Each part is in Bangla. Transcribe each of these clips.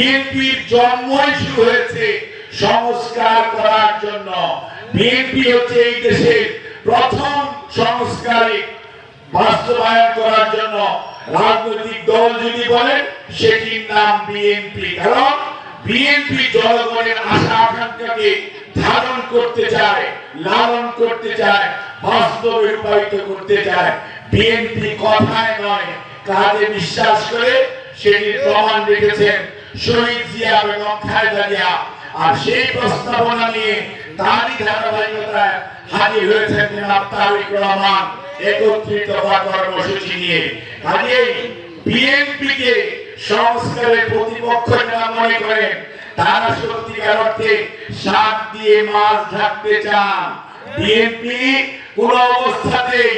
বিএনপির জন্মই শুরু হয়েছে সংস্কার করার জন্য। বিএনপি হচ্ছে এই দেশের প্রথম সংস্কারিক বাস্তবায়ন করার জন্য রাজনৈতিক দল যদি বলেন সেটির নাম বিএনপি। কারণ বিএনপি জনগণের আশা আকাঙ্ক্ষাকে ধারণ করতে চায়, লালন করতে চায়, বাস্তবে রূপায়িত করতে চায়। বিএনপি কথায় নয় কাজে বিশ্বাস করে সেটির প্রমাণ রেখেছেন শহীদ জিয়া এবং খালেদা জিয়া আর সেই প্রস্তাবনা নিয়ে তারই ধারাবাহিকতায় হাজির হয়েছেন জনাব রহমান। একত্রিত হওয়া কর্মসূচি নিয়ে। কাজেই বিএনপি কে সংস্কারের প্রতিপক্ষ যারা মনে করেন, তারা সত্যিকার অর্থে শাক দিয়ে মাছ ঢাকতে চান। বিএনপি কোন অবস্থাতেই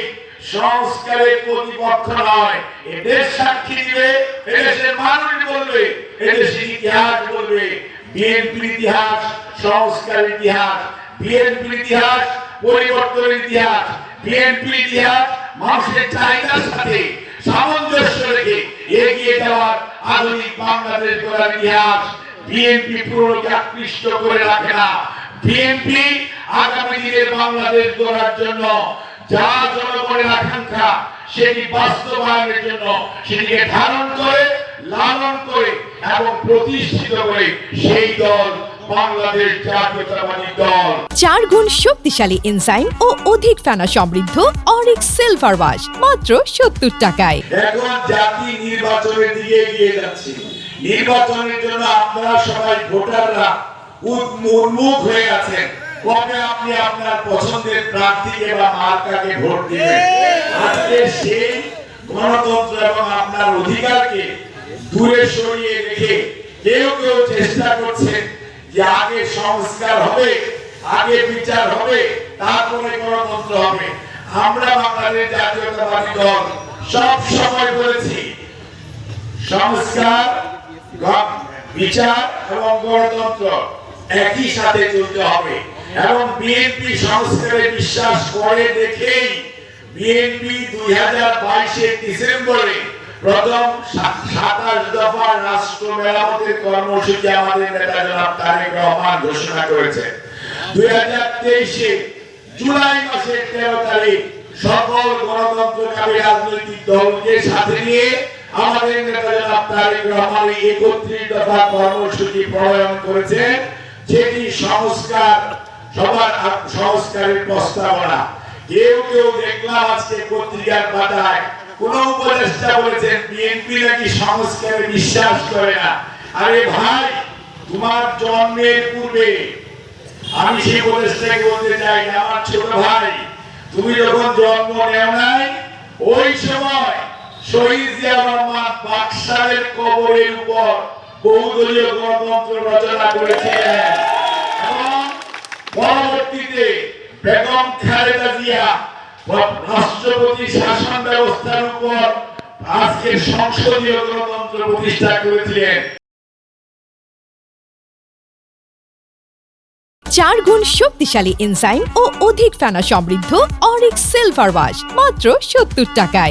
সংস্কারের প্রতিপক্ষ নয়। এদের সাক্ষী দিবে এদেশের মানুষ বলবে এদেশের ইতিহাস বলবে। বিএনপির ইতিহাস, সংস্কারের ইতিহাস, বিএনপির ইতিহাস, পরিবর্তনের ইতিহাস, বিএনপির ইতিহাস, মানুষের চাহিদার সাথে সামঞ্জস্য রেখে এগিয়ে যাওয়ার আধুনিক বাংলাদেশ গড়ার ইতিহাস বিএনপি পুরোকে আকৃষ্ট করে রাখে না। বিএনপি আগামী দিনের বাংলাদেশ গড়ার জন্য যা জনগণের আকাঙ্ক্ষা সেটি বাস্তবায়নের জন্য সেটিকে ধারণ করে লালন করে এবং প্রতিষ্ঠিত করে সেই দল বাংলাদেশ জাতীয়তাবাদী দল। চার গুণ শক্তিশালী এনজাইম ও অধিক ফেনা সমৃদ্ধ অরিক সিলভার ওয়াশ মাত্র সত্তর টাকায়। এখন জাতি নির্বাচনের দিকে এগিয়ে যাচ্ছে। নির্বাচনের জন্য আপনারা সবাই ভোটাররা উন্মুখ হয়ে আছেন। কবে আপনি আপনার পছন্দের প্রার্থীকে বা মার্কাকে ভোট দিবেন? আজকে সেই গণতন্ত্র এবং আপনার অধিকারকে দূরে সরিয়ে রেখে কেউ কেউ চেষ্টা করছেন যে আগে সংস্কার হবে আগে বিচার হবে তারপরে গণতন্ত্র হবে। আমরা বাংলাদেশ জাতীয়তাবাদী দল সব সময় বলেছি সংস্কার বিচার এবং গণতন্ত্র একই সাথে চলতে হবে। এবং বিএনপি সংস্কারে বিশ্বাস করে দেখেই বিএনপি দুই হাজার বাইশের ডিসেম্বরে প্রথম সাতাশ দফা রাষ্ট্র মেরামতের কর্মসূচি আমাদের নেতা জনাব তারেক রহমান ঘোষণা করেছে দুই হাজার তেইশে জুলাই মাসের তেরো তারিখ সকল গণতন্ত্রকামী রাজনৈতিক দলকে সাথে নিয়ে আমাদের নেতা জনাব তারেক রহমান একত্রিশ দফা কর্মসূচি প্রণয়ন করেছেন। যেটি সংস্কার সবার সংস্কারের প্রস্তাবনা। কেউ কেউ দেখলাম আজকে পত্রিকার পাতায়, কোন উপদেষ্টা বলেছেন বিএনপি নাকি সংস্কারে বিশ্বাস করে না। আরে ভাই, তোমার জন্মের পূর্বে, আমি সেই উপদেশটাকে বলতে চাই আমার ছোট ভাই, তুমি যখন জন্ম নেও নাই, ওই সময় শহীদ জিয়া বাকশালের কবরের উপর বহুদলীয় গণতন্ত্র রচনা করেছিলেন। পরবর্তীতে বেগম খালেদা জিয়া রাষ্ট্রপতি শাসন ব্যবস্থার উপর আজকে সংসদীয় গণতন্ত্র প্রতিষ্ঠা করেছিলেন। চার গুণ শক্তিশালী এনজাইম ও অধিক ফেনা সমৃদ্ধ অরিক সিলভার ওয়াশ, মাত্র সত্তর টাকায়।